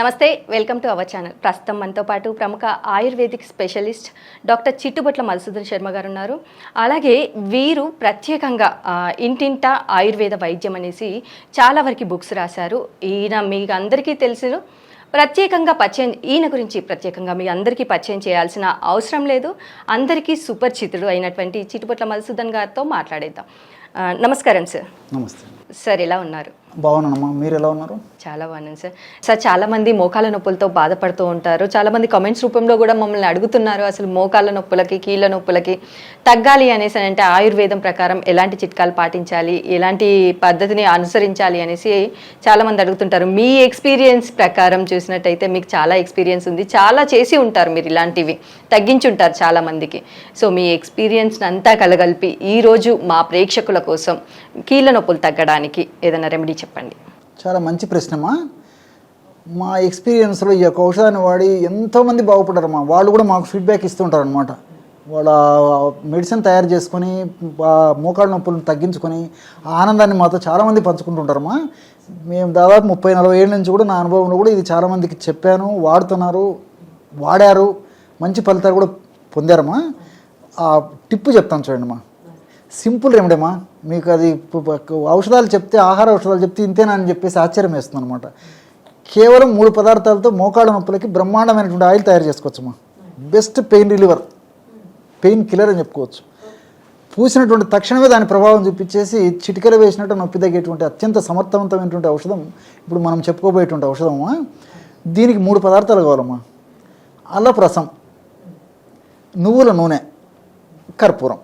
నమస్తే welcome to our channel. ప్రస్తుతం మనతో పాటు ప్రముఖ ayurvedic specialist doctor Chittubotla Madhusudan Sharma garu ఉన్నారు. అలాగే వీరు ప్రత్యేకంగా ఇంటింట ఆయుర్వేద వైద్యం అనేసి చాలా వరకు బుక్స్ రాశారు. ఈయన మీకు అందరికీ తెలుసు ప్రత్యేకంగా పరిచయం ఈయన గురించి ప్రత్యేకంగా మీ అందరికీ పరిచయం చేయాల్సిన అవసరం లేదు. అందరికీ సుపరిచితుడు అయినటువంటి చిట్టుబొట్ల మధుసూదన్ గారితో మాట్లాడేద్దాం. నమస్కారం సార్. నమస్తే. సార్ ఎలా ఉన్నారు? బాగున్నానమ్మా. మీరు ఎలా ఉన్నారు? చాలా బాగున్నాను సార్. సార్ చాలా మంది మోకాల నొప్పులతో బాధపడుతూ ఉంటారు. చాలా మంది కామెంట్స్ రూపంలో కూడా మమ్మల్ని అడుగుతున్నారు అసలు మోకాళ్ళ నొప్పులకి కీళ్ళ నొప్పులకి తగ్గాలి అనేసి అంటే ఆయుర్వేదం ప్రకారం ఎలాంటి చిట్కాలు పాటించాలి ఎలాంటి పద్ధతిని అనుసరించాలి అనేసి చాలా మంది అడుగుతుంటారు. మీ ఎక్స్పీరియన్స్ ప్రకారం చూసినట్టయితే మీకు చాలా ఎక్స్పీరియన్స్ ఉంది. చాలా చేసి ఉంటారు మీరు ఇలాంటివి. తగ్గించుంటారు చాలా మందికి. సో మీ ఎక్స్పీరియన్స్ అంతా కలగలిపి ఈ రోజు మా ప్రేక్షకుల కోసం కీళ్ళ నొప్పులు తగ్గడానికి ఏదైనా రెమెడీ చెప్పండి. చాలా మంచి ప్రశ్నమ్మా మా ఎక్స్పీరియన్స్లో ఈ యొక్క ఔషధాన్ని వాడి ఎంతోమంది బాగుపడ్డారమ్మా వాళ్ళు కూడా మాకు ఫీడ్బ్యాక్ ఇస్తుంటారు అనమాట వాళ్ళ మెడిసిన్ తయారు చేసుకొని మోకాళ్ళ నొప్పులను తగ్గించుకొని ఆ ఆనందాన్ని మాతో చాలామంది పంచుకుంటుంటారమ్మా మేము దాదాపు ముప్పై నలభై ఏళ్ళ నుంచి కూడా నా అనుభవంలో కూడా ఇది చాలామందికి చెప్పాను వాడుతున్నారు వాడారు. మంచి ఫలితాలు కూడా పొందారమ్మా ఆ టిప్పు చెప్తాను చూడండి అమ్మా సింపుల్ రెమెడీమా మీకు అది ఔషధాలు చెప్తే ఆహార ఔషధాలు చెప్తే ఇంతేనా అని చెప్పేసి ఆశ్చర్యం వేస్తుంది అనమాట కేవలం మూడు పదార్థాలతో మోకాళ్ళ నొప్పులకి బ్రహ్మాండమైనటువంటి ఆయిల్ తయారు చేసుకోవచ్చమ్మా best pain reliever. Pain killer అని చెప్పుకోవచ్చు. పూసినటువంటి తక్షణమే దాని ప్రభావం చూపించేసి చిటికలు వేసినట్టు నొప్పి తగ్గేటువంటి అత్యంత సమర్థవంతమైనటువంటి ఔషధం ఇప్పుడు మనం చెప్పుకోబోయేటువంటి ఔషధమా దీనికి మూడు పదార్థాలు కావాలమ్మా అల్లపు రసం నువ్వుల నూనె కర్పూరం.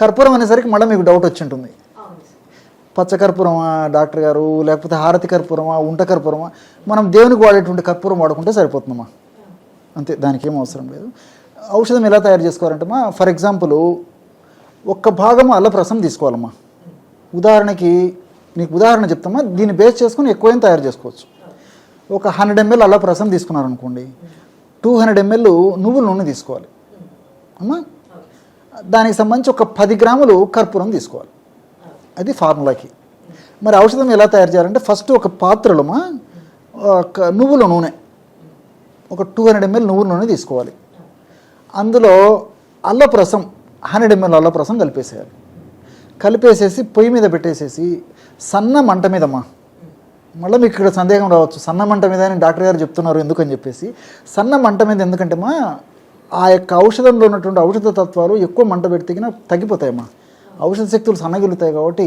కర్పూరం అనేసరికి మళ్ళీ మీకు డౌట్ వచ్చి ఉంటుంది పచ్చ కర్పూరమా డాక్టర్ గారు లేకపోతే హారతి కర్పూరమా ఉంట కర్పూరమా మనం దేవునికి వాడేటువంటి కర్పూరం వాడుకుంటే సరిపోతుందమ్మా. అంతే దానికి ఏం అవసరం లేదు. ఔషధం ఎలా తయారు చేసుకోవాలంటే మా ఫర్ ఎగ్జాంపుల్ ఒక్క భాగం అల్లపు రసం తీసుకోవాలమ్మా. ఉదాహరణకి నీకు ఉదాహరణ చెప్తామా దీన్ని బేస్ చేసుకుని ఎక్కువైనా తయారు చేసుకోవచ్చు. ఒక హండ్రెడ్ ఎంఎల్ అల్లపు రసం తీసుకున్నారనుకోండి టూ హండ్రెడ్ ఎంఎల్ నువ్వుల నూనె తీసుకోవాలి. అమ్మా దానికి సంబంధించి ఒక పది గ్రాములు కర్పూరం తీసుకోవాలి. అది ఫార్ములాకి. మరి ఔషధం ఎలా తయారు చేయాలంటే ఫస్ట్ ఒక పాత్రలోమా ఒక నువ్వుల నూనె. ఒక టూ హండ్రెడ్ ఎంఎల్ నువ్వుల నూనె తీసుకోవాలి. అందులో అల్లప్రసం హండ్రెడ్ ఎంఎల్ అల్లప్రసం కలిపేసేయాలి. కలిపేసేసి పొయ్యి మీద పెట్టేసేసి సన్న మంట మీదమ్మా మళ్ళీ మీకు ఇక్కడ సందేహం రావచ్చు. సన్న మంట మీద అని డాక్టర్ గారు చెప్తున్నారు ఎందుకని చెప్పేసి. సన్న మంట మీద ఎందుకంటే మా ఆ యొక్క ఔషధంలో ఉన్నటువంటి ఔషధ తత్వాలు ఎక్కువ మంట పెడితే తగ్గిపోతాయమ్మా. ఔషధ శక్తులు సన్నగిలుతాయి కాబట్టి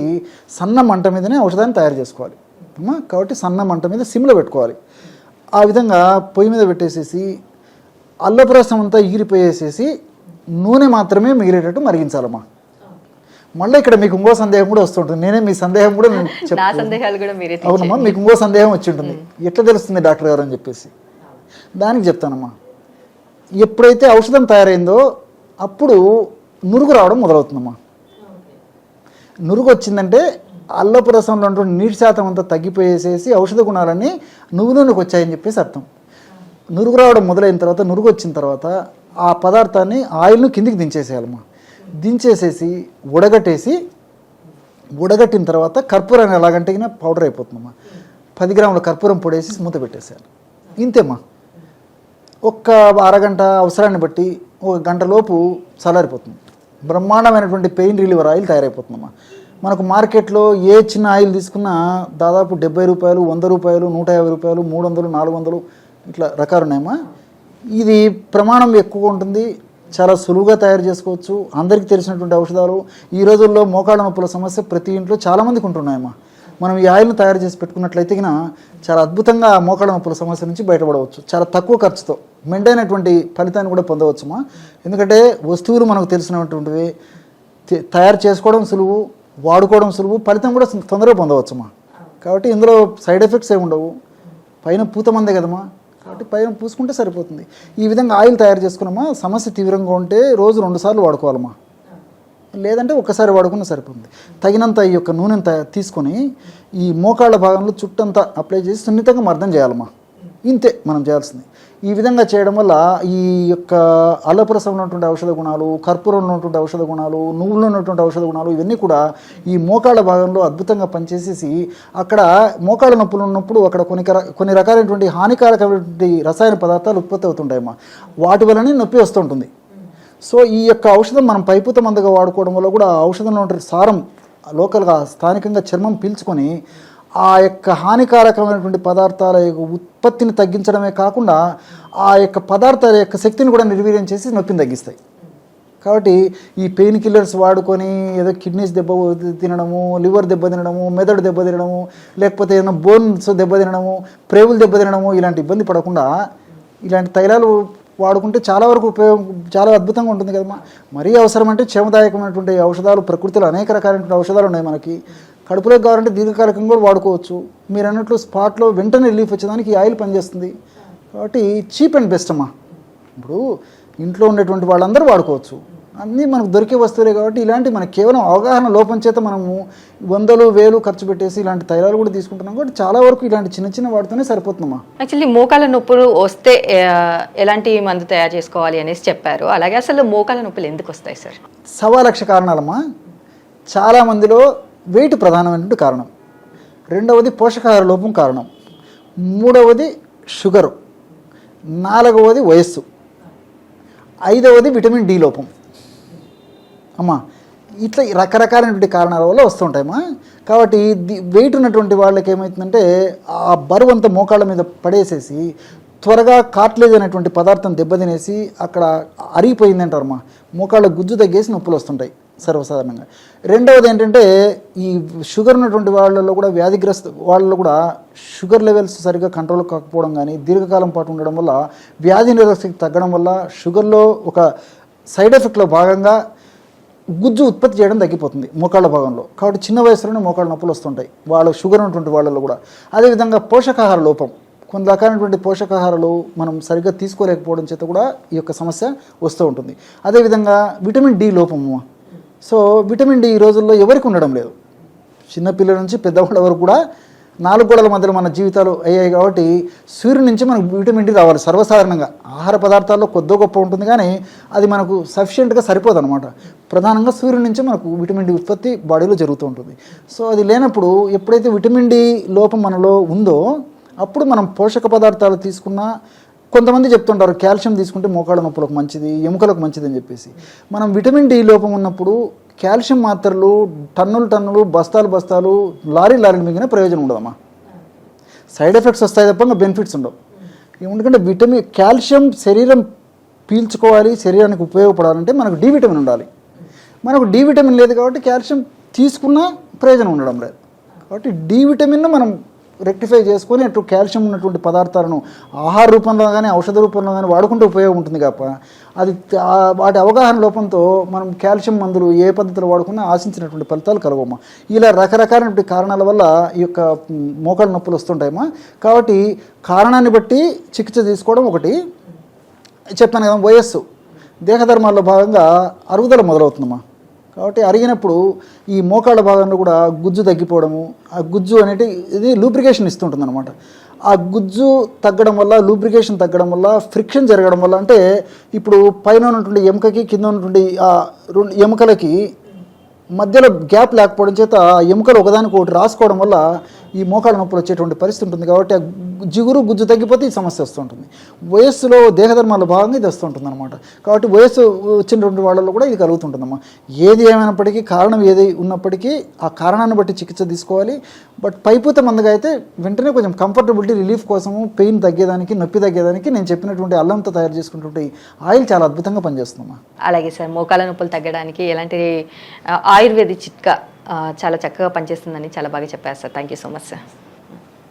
సన్న మంట మీదనే ఔషధాన్ని తయారు చేసుకోవాలి. అమ్మా కాబట్టి సన్న మంట మీద సిమ్లో పెట్టుకోవాలి. ఆ విధంగా పొయ్యి మీద పెట్టేసేసి అల్లపు రసం అంతా ఈరిపోయేసేసి నూనె మాత్రమే మిగిలేటట్టు మరిగించాలమ్మా. మళ్ళీ ఇక్కడ మీకు ఇంకో సందేహం కూడా వస్తుంటుంది. నేనే మీ సందేహం కూడా నేను చెప్తాను అవునమ్మా మీకు ఇంకో సందేహం వచ్చి ఉంటుంది. ఎట్లా తెలుస్తుంది డాక్టర్ గారు అని చెప్పేసి? దానికి చెప్తానమ్మా. ఎప్పుడైతే ఔషధం తయారైందో అప్పుడు నురుగు రావడం మొదలవుతుందమ్మా. నురుగు వచ్చిందంటే అల్లపు రసంలో ఉన్నటువంటి నీటి శాతం అంతా తగ్గిపోయేసేసి ఔషధ గుణాలన్నీ నువ్వు నూనెకి వచ్చాయని చెప్పేసి అర్థం. నురుగు రావడం మొదలైన తర్వాత నురుగు వచ్చిన తర్వాత ఆ పదార్థాన్ని ఆయిల్ను కిందికి దించేసేయాలమ్మా. దించేసేసి ఉడగట్టేసి ఉడగట్టిన తర్వాత కర్పూరాన్ని ఎలాగంటే పౌడర్ అయిపోతుందమ్మా. పది గ్రాముల కర్పూరం పొడేసి మూత పెట్టేసేయాలి. ఇంతేమ్మా. ఒక్క అరగంట అవసరాన్ని బట్టి ఒక గంటలోపు చల్లారిపోతుంది బ్రహ్మాండమైనటువంటి పెయిన్ రిలీవర్ ఆయిల్ తయారైపోతుందమ్మా. మనకు మార్కెట్లో ఏ చిన్న ఆయిల్ తీసుకున్నా దాదాపు డెబ్బై రూపాయలు వంద రూపాయలు నూట యాభై రూపాయలు మూడు వందలు నాలుగు వందలు ఇట్లా రకాలు ఉన్నాయమ్మా ఇది ప్రమాణం ఎక్కువ ఉంటుంది. చాలా సులువుగా తయారు చేసుకోవచ్చు. అందరికీ తెలిసినటువంటి ఔషధాలు. ఈ రోజుల్లో మోకాళ్ళ నొప్పుల సమస్య ప్రతి ఇంట్లో చాలామందికి ఉంటున్నాయమ్మా. మనం ఈ ఆయిల్ను తయారు చేసి పెట్టుకున్నట్లయితే చాలా అద్భుతంగా మోకాళ్ళ నొప్పుల సమస్య నుంచి బయటపడవచ్చు. చాలా తక్కువ ఖర్చుతో. మెండైనటువంటి ఫలితాన్ని కూడా పొందవచ్చుమా? ఎందుకంటే వస్తువులు మనకు తెలిసినటువంటివి తయారు చేసుకోవడం సులువు వాడుకోవడం సులువు ఫలితం కూడా తొందరగా పొందవచ్చుమా? కాబట్టి ఇందులో సైడ్ ఎఫెక్ట్స్ ఏమి ఉండవు. పైన పూత మందే కదమ్మా? కాబట్టి పైన పూసుకుంటే సరిపోతుంది. ఈ విధంగా ఆయిల్ తయారు చేసుకున్నామా? సమస్య తీవ్రంగా ఉంటే రోజు రెండుసార్లు వాడుకోవాలమ్మా. లేదంటే ఒక్కసారి వాడుకున్న సరిపోతుంది. తగినంత ఈ యొక్క నూనెను తీసుకొని ఈ మోకాళ్ళ భాగంలో చుట్టంతా అప్లై చేసి సున్నితంగా మర్దం చేయాలమ్మా. ఇంతే మనం చేయాల్సింది. ఈ విధంగా చేయడం వల్ల ఈ యొక్క అల్లపురసంలో ఉన్నటువంటి ఔషధ గుణాలు కర్పూరంలో ఉన్నటువంటి ఔషధ గుణాలు నువ్వులో ఉన్నటువంటి ఔషధ గుణాలు ఇవన్నీ కూడా ఈ మోకాళ్ళ భాగంలో అద్భుతంగా పనిచేసేసి అక్కడ మోకాళ్ళ నొప్పులు ఉన్నప్పుడు అక్కడ కొన్ని కొన్ని రకాలైనటువంటి హానికారకమైనటువంటి రసాయన పదార్థాలు ఉత్పత్తి అవుతుంటాయమ్మా. వాటి వల్లనే నొప్పి వస్తుంటుంది సో ఈ యొక్క ఔషధం మనం పైపుత మందుగా వాడుకోవడం వల్ల కూడా ఔషధంలో ఉండే సారం లోకల్గా స్థానికంగా చర్మం పీల్చుకొని ఆ యొక్క హానికారకమైనటువంటి పదార్థాల యొక్క ఉత్పత్తిని తగ్గించడమే కాకుండా ఆ యొక్క పదార్థాల యొక్క శక్తిని కూడా నిర్వీర్యం చేసి నొప్పిని తగ్గిస్తాయి. కాబట్టి ఈ పెయిన్ కిల్లర్స్ వాడుకొని ఏదో కిడ్నీస్ దెబ్బ తినడము లివర్ దెబ్బ తినడము మెదడు దెబ్బ తినడము లేకపోతే ఏదైనా బోన్స్ దెబ్బ తినడము ప్రేవులు దెబ్బ తినడము ఇలాంటి ఇబ్బంది పడకుండా ఇలాంటి తైలాలు వాడుకుంటే చాలా వరకు ఉపయోగం చాలా అద్భుతంగా ఉంటుంది కదమ్మా. మరీ అవసరం అంటే క్షేమదాయకమైనటువంటి ఔషధాలు ప్రకృతిలో అనేక రకాలైనటువంటి ఔషధాలు ఉన్నాయి మనకి. కడుపులోకి కావాలంటే దీర్ఘకాలికంగా కూడా వాడుకోవచ్చు. మీరు అన్నట్లు స్పాట్లో వెంటనే రిలీఫ్ వచ్చేదానికి ఈ ఆయిల్ పనిచేస్తుంది. కాబట్టి చీప్ అండ్ బెస్ట్ అమ్మా. ఇప్పుడు ఇంట్లో ఉండేటువంటి వాళ్ళందరూ వాడుకోవచ్చు. అన్నీ మనకు దొరికే వస్తువులే కాబట్టి ఇలాంటి మనకి కేవలం అవగాహన లోపం చేత మనము వందలు వేలు ఖర్చు పెట్టేసి ఇలాంటి తైలాలు కూడా తీసుకుంటున్నాం కాబట్టి చాలా వరకు ఇలాంటి చిన్న చిన్న వాటితోనే సరిపోతుందమ్మా. యాక్చువల్లీ మోకాల నొప్పులు వస్తే ఎలాంటి మందు తయారు చేసుకోవాలి అనేసి చెప్పారు. అలాగే అసలు మోకాల నొప్పులు ఎందుకు వస్తాయి సార్? సవా లక్ష కారణాలమ్మా. చాలా మందిలో వెయిట్ ప్రధానమైనటువంటి కారణం. రెండవది పోషకాహార లోపం కారణం. మూడవది షుగరు. నాలుగవది వయస్సు. ఐదవది విటమిన్ డి లోపం. అమ్మా ఇట్లా రకరకాలైనటువంటి కారణాల వల్ల వస్తుంటాయమ్మా కాబట్టి వెయిట్ ఉన్నటువంటి వాళ్ళకి ఏమవుతుందంటే ఆ బరువు అంతా మోకాళ్ళ మీద పడేసేసి త్వరగా కాట్లేజ్ అనేటువంటి పదార్థం దెబ్బతినేసి అక్కడ అరిగిపోయిందంటారు అంటారమ్మా మోకాళ్ళ గుజ్జు తగ్గేసి నొప్పులు వస్తుంటాయి. సర్వసాధారణంగా. రెండవది ఏంటంటే ఈ షుగర్ ఉన్నటువంటి వాళ్ళలో కూడా వ్యాధిగ్రస్త వాళ్ళలో కూడా షుగర్ లెవెల్స్ సరిగ్గా కంట్రోల్ కాకపోవడం కానీ దీర్ఘకాలం పాటు ఉండడం వల్ల వ్యాధి నిరోధక తగ్గడం వల్ల షుగర్లో ఒక సైడ్ ఎఫెక్ట్లో భాగంగా గుజ్జు ఉత్పత్తి చేయడం తగ్గిపోతుంది మోకాళ్ళ భాగంలో. కాబట్టి చిన్న వయసులోనే మోకాళ్ళ నొప్పులు వస్తుంటాయి వాళ్ళ షుగర్ ఉన్నటువంటి వాళ్ళలో కూడా. అదేవిధంగా పోషకాహార లోపం. కొన్ని రకాలైనటువంటి పోషకాహారాలు మనం సరిగ్గా తీసుకోలేకపోవడం చేత కూడా ఈ యొక్క సమస్య వస్తూ ఉంటుంది. అదేవిధంగా విటమిన్ డి లోపము. సో విటమిన్ డి ఈ రోజుల్లో ఎవరికి ఉండడం లేదు. చిన్నపిల్లల నుంచి పెద్దవాళ్ళ వరకు కూడా నాలుగు గోడల మధ్యలో మన జీవితాలు అయ్యాయి కాబట్టి సూర్యుడి నుంచి మనకు విటమిన్ డి రావాలి సర్వసాధారణంగా. ఆహార పదార్థాల్లో కొద్దో గొప్ప ఉంటుంది కానీ అది మనకు సఫిషియెంట్గా సరిపోదు అనమాట ప్రధానంగా సూర్యుడి నుంచి మనకు విటమిన్ డి ఉత్పత్తి బాడీలో జరుగుతూ ఉంటుంది. సో అది లేనప్పుడు ఎప్పుడైతే విటమిన్ డి లోపం మనలో ఉందో అప్పుడు మనం పోషక పదార్థాలు తీసుకున్నా కొంతమంది చెప్తుంటారు కాల్షియం తీసుకుంటే మోకాళ్ళ నొప్పులకు మంచిది ఎముకలకు మంచిది అని చెప్పేసి. మనం విటమిన్ డి లోపం ఉన్నప్పుడు కాల్షియం మాత్రలు టన్నులు టన్నులు బస్తాలు బస్తాలు లారీ లారీలు మిగిలిన ప్రయోజనం ఉండదమ్మా. సైడ్ ఎఫెక్ట్స్ వస్తాయి తప్ప బెనిఫిట్స్ ఉండవు. ఎందుకంటే విటమిన్ కాల్షియం శరీరం పీల్చుకోవాలి శరీరానికి ఉపయోగపడాలంటే మనకు డి విటమిన్ ఉండాలి. మనకు డి విటమిన్ లేదు కాబట్టి కాల్షియం తీసుకున్నా ప్రయోజనం ఉండడం లేదు. కాబట్టి డి విటమిన్ మనం రెక్టిఫై చేసుకొని అటు కాల్షియం ఉన్నటువంటి పదార్థాలను ఆహార రూపంలో కానీ ఔషధ రూపంలో కానీ వాడుకుంటే ఉపయోగం ఉంటుంది కాప అది వాటి అవగాహన లోపంతో మనం కాల్షియం మందులు ఏ పద్ధతిలో వాడుకున్నా ఆశించినటువంటి ఫలితాలు కలవమ్మా ఇలా రకరకాలైనటువంటి కారణాల వల్ల ఈ యొక్క మోకాళ్ళ నొప్పులు వస్తుంటాయమ్మా. కాబట్టి కారణాన్ని బట్టి చికిత్స తీసుకోవడం ఒకటి. చెప్పాను కదా వయస్సు. దేహధర్మాల్లో భాగంగా అరుగుదల మొదలవుతుందమ్మా. కాబట్టి అరిగినప్పుడు ఈ మోకాళ్ళ భాగంలో కూడా గుజ్జు తగ్గిపోవడము ఆ గుజ్జు అనేది ఇది లూబ్రికేషన్ ఇస్తుంటుంది అనమాట ఆ గుజ్జు తగ్గడం వల్ల లూబ్రికేషన్ తగ్గడం వల్ల ఫ్రిక్షన్ జరగడం వల్ల అంటే ఇప్పుడు పైన ఉన్నటువంటి ఎముకకి కింద ఉన్నటువంటి ఆ రెండు ఎముకలకి మధ్యలో గ్యాప్ లేకపోవడం చేత ఆ ఎముకలు ఒకదానికి ఒకటి రాసుకోవడం వల్ల ఈ మోకాళ్ళ నొప్పులు వచ్చేటువంటి పరిస్థితి ఉంటుంది కాబట్టి ఆ జిగురు గుజ్జు తగ్గిపోతే ఈ సమస్య వస్తుంటుంది. వయస్సులో దేహధర్మాల భాగంగా ఇది వస్తుంటుంది అనమాట కాబట్టి వయస్సు వచ్చినటువంటి వాళ్ళలో కూడా ఇది కలుగుతుంటుందమ్మా. ఏది ఏమైనప్పటికీ కారణం ఏది ఉన్నప్పటికీ ఆ కారణాన్ని బట్టి చికిత్స తీసుకోవాలి. బట్ పైపూత మందుగా అయితే వెంటనే కొంచెం కంఫర్టబిలిటీ రిలీఫ్ కోసము పెయిన్ తగ్గేదానికి నొప్పి తగ్గేదానికి నేను చెప్పినటువంటి అల్లంతో తయారు చేసుకున్నటువంటి ఆయిల్ చాలా అద్భుతంగా పనిచేస్తుందమ్మా. అలాగే సార్ మోకాల నొప్పులు తగ్గడానికి ఎలాంటి ఆయుర్వేద చిట్కా చాలా చక్కగా పనిచేస్తుందని చాలా బాగా చెప్పారు sir. Thank you so much sir